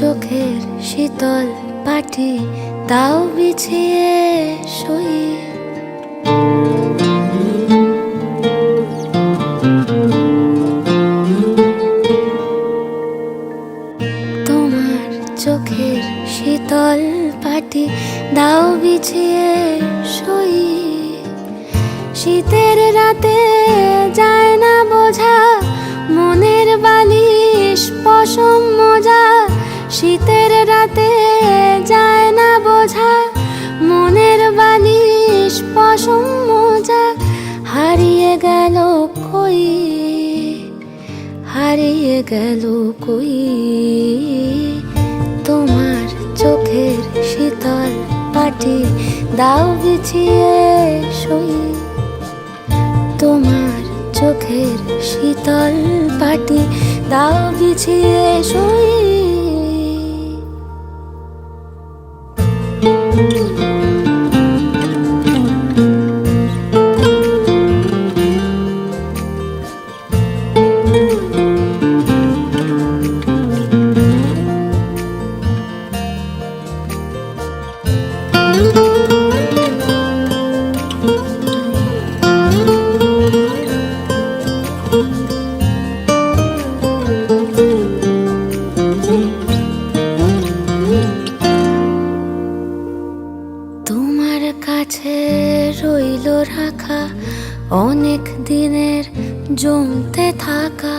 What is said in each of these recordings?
চোখের শীতল পাটি, তাও বিছিয়ে শুই। তোমার চোখের শীতল পাটি দাও বিছিয়ে শুই। শীতের রাতে যায় না বোঝা হারিয়ে গেল কই? হারিয়ে গেল কই? তোমার চোখের শীতল পাটি দাও বিছিয়ে শুই তোমার চোখের শীতল পাটি দাও বিছিয়ে শুই কাছে রইল রাখা, অনেক দিনের জমতে থাকা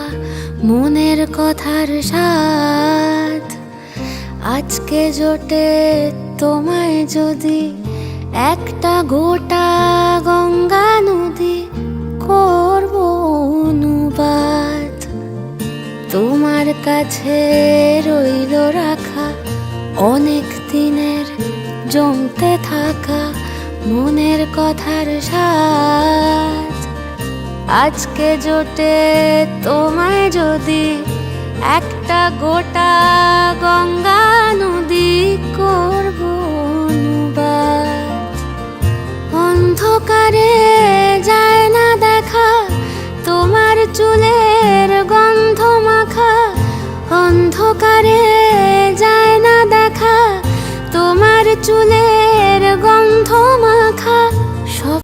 মনের কথার সাথ আজকে জোটে তোমায় যদি একটা গোটা গঙ্গা নদী করব অনুবাদ। তোমার কাছে রইল রাখা, অনেক দিনের জমতে থাকা মনের কথার সাথ আজকে জোটে তোমায় যদি একটা গোটা গঙ্গা নদী করব অন্ধকারে যায় না দেখা, তোমার চুলের গন্ধ মাখা। অন্ধকারে